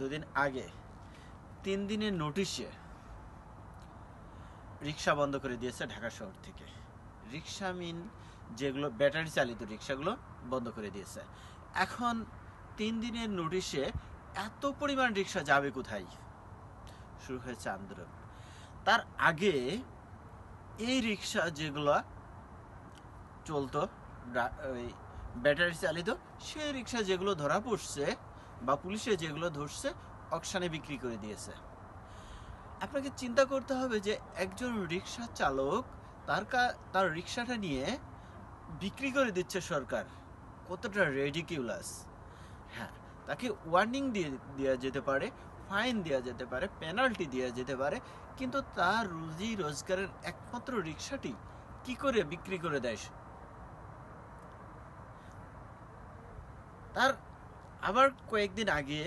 দুদিন আগে, তিন দিনের নোটিশে রিক্সা বন্ধ করে দিয়েছে ঢাকা শহর থেকে। রিক্সা মিন যেগুলো, ব্যাটারি চালিত রিক্সাগুলো বন্ধ করে দিয়েছে। এখন তিন দিনের নোটিশে এত পরিমাণ রিক্সা যাবে কোথায়? শুরু হয়েছে আন্দোলন। তার আগে এই রিক্সা যেগুলো চলতো ব্যাটারি চালিত, সেই রিক্সা যেগুলো ধরা পড়ছে বা পুলিশে যেগুলো ধরছে, অকশানে বিক্রি করে দিয়েছে। আপনাকে চিন্তা করতে হবে যে একজন রিক্সা চালক তার তার রিক্সাটা নিয়ে বিক্রি করে দিচ্ছে সরকার। কতটা রেডিকিউলাস হ্যাঁ তাকে ওয়ার্নিং দিয়ে দেওয়া যেতে পারে ফাইন দেওয়া যেতে পারে পেনাল্টি দেওয়া যেতে পারে, কিন্তু তার রুজি রোজগারের একমাত্র রিক্সাটি কি করে বিক্রি করে দেয় তার আবার কয়েকদিন আগে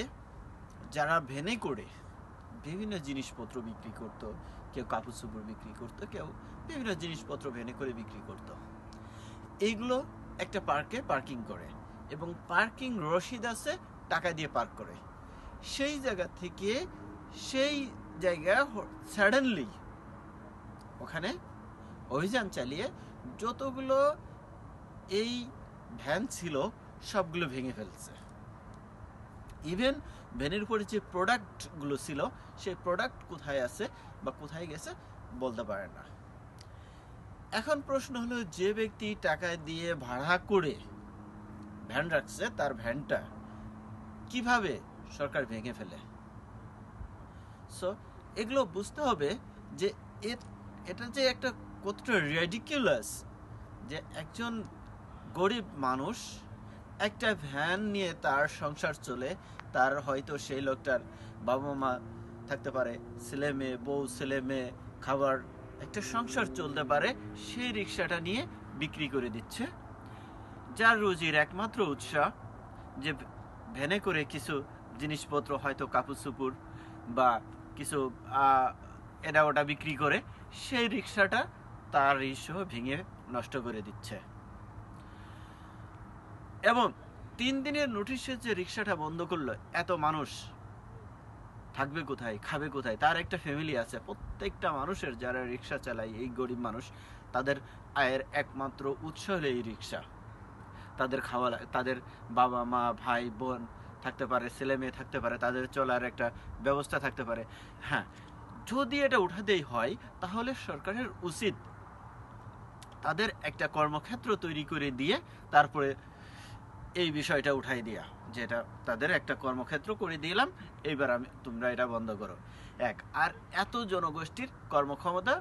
যারা ভেনে করে বিভিন্ন জিনিসপত্র বিক্রি করত, কেউ কাপড় চোপড় বিক্রি করত, কেউ বিভিন্ন জিনিসপত্র ভেনে করে বিক্রি করত। এইগুলো একটা পার্কে পার্কিং করে এবং পার্কিং রসিদ আছে টাকা দিয়ে পার্ক করে। সেই জায়গা থেকে সেই জায়গা সাডেনলি ওখানে অভিযান চালিয়ে যতগুলো এই ভ্যান ছিল সবগুলো ভেঙে ফেলছে। ইভেন ভ্যানের উপরে যে প্রোডাক্টগুলো ছিল, সেই প্রোডাক্ট কোথায় আছে বা কোথায় গেছে বলতে পারে না। এখন প্রশ্ন হলো, যে ব্যক্তি টাকা দিয়ে ভাড়া করে ভ্যান রাখছে, তার ভ্যানটা কীভাবে সরকার ভেঙে ফেলে? সো এগুলো বুঝতে হবে যে এটা যে একটা কতটা রেডিকুলাস যে একজন গরিব মানুষ একটা ভ্যান নিয়ে তার সংসার চলে, তার হয়তো সেই লোকটার বাবা মা থাকতে পারে ছেলে মেয়ে বউ ছেলে মেয়ে খাবার, একটা সংসার চলতে পারে, সেই রিক্সাটা নিয়ে বিক্রি করে দিচ্ছে। যার রুজির একমাত্র উৎসাহ যে ভ্যানে করে কিছু জিনিসপত্র, হয়তো কাপড় চুপুর বা কিছু এটা ওটা বিক্রি করে, সেই রিক্সাটা তার রিক্সা ভেঙে নষ্ট করে দিচ্ছে। এবং তিন দিনের নোটিশে যে রিক্সাটা বন্ধ করল, এত মানুষ থাকবে কোথায়, খাবে কোথায়, তার একটা ফ্যামিলি আছে। প্রত্যেকটা মানুষের যারা রিক্সা চালায়, এই গরিব মানুষ, তাদের আয়ের একমাত্র উৎস হলো এই রিক্সা তাদের খাওয়া তাদের বাবা মা, ভাই, বোন থাকতে পারে, ছেলে মেয়ে থাকতে পারে, তাদের চলার একটা ব্যবস্থা থাকতে পারে। হ্যাঁ যদি এটা উঠাতেই হয়, তাহলে সরকারের উচিত তাদের একটা কর্মক্ষেত্র তৈরি করে দিয়ে তারপরে এই বিষয়টা উঠাই দিয়া, যেটা তাদের একটা কর্মক্ষেত্র করে দিলাম, এইবার আমি, তোমরা এটা বন্ধ করো। এক, আর এত জনগোষ্ঠীর কর্মক্ষমতা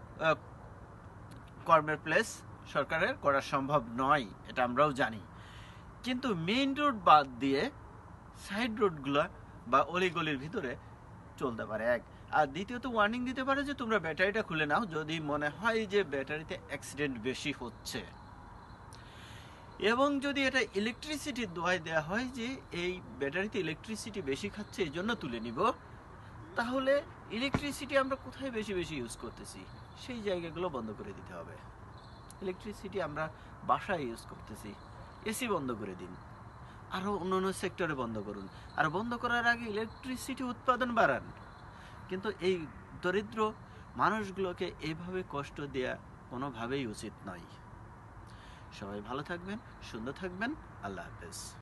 কর্মের প্লেস সরকারের করা সম্ভব নয়, এটা আমরাও জানি। কিন্তু মেইন রোড বাদ দিয়ে সাইড রোডগুলো বা অলিগলির ভিতরে চলতে পারে। এক, আর দ্বিতীয়ত ওয়ার্নিং দিতে পারে যে তোমরা ব্যাটারিটা খুলে নাও, যদি মনে হয় যে ব্যাটারিতে অ্যাক্সিডেন্ট বেশি হচ্ছে। এবং যদি এটা ইলেকট্রিসিটির দোয়ায় দেওয়া হয় যে এই ব্যাটারিতে ইলেকট্রিসিটি বেশি খাচ্ছে, এই জন্য তুলে নিব, তাহলে ইলেকট্রিসিটি আমরা কোথায় বেশি বেশি ইউজ করতেছি? সেই জায়গাগুলো বন্ধ করে দিতে হবে। ইলেকট্রিসিটি আমরা বাসায় ইউজ করতেছি। এসি বন্ধ করে দিন। আরও অন্য অন্য সেক্টরে বন্ধ করুন। আর বন্ধ করার আগে ইলেকট্রিসিটি উৎপাদন বাড়ান। কিন্তু এই দরিদ্র মানুষগুলোকে এভাবে কষ্ট দেয়া কোনোভাবেই উচিত নয়। সবাই ভালো থাকবেন সুন্দর থাকবেন আল্লাহ হাফেজ।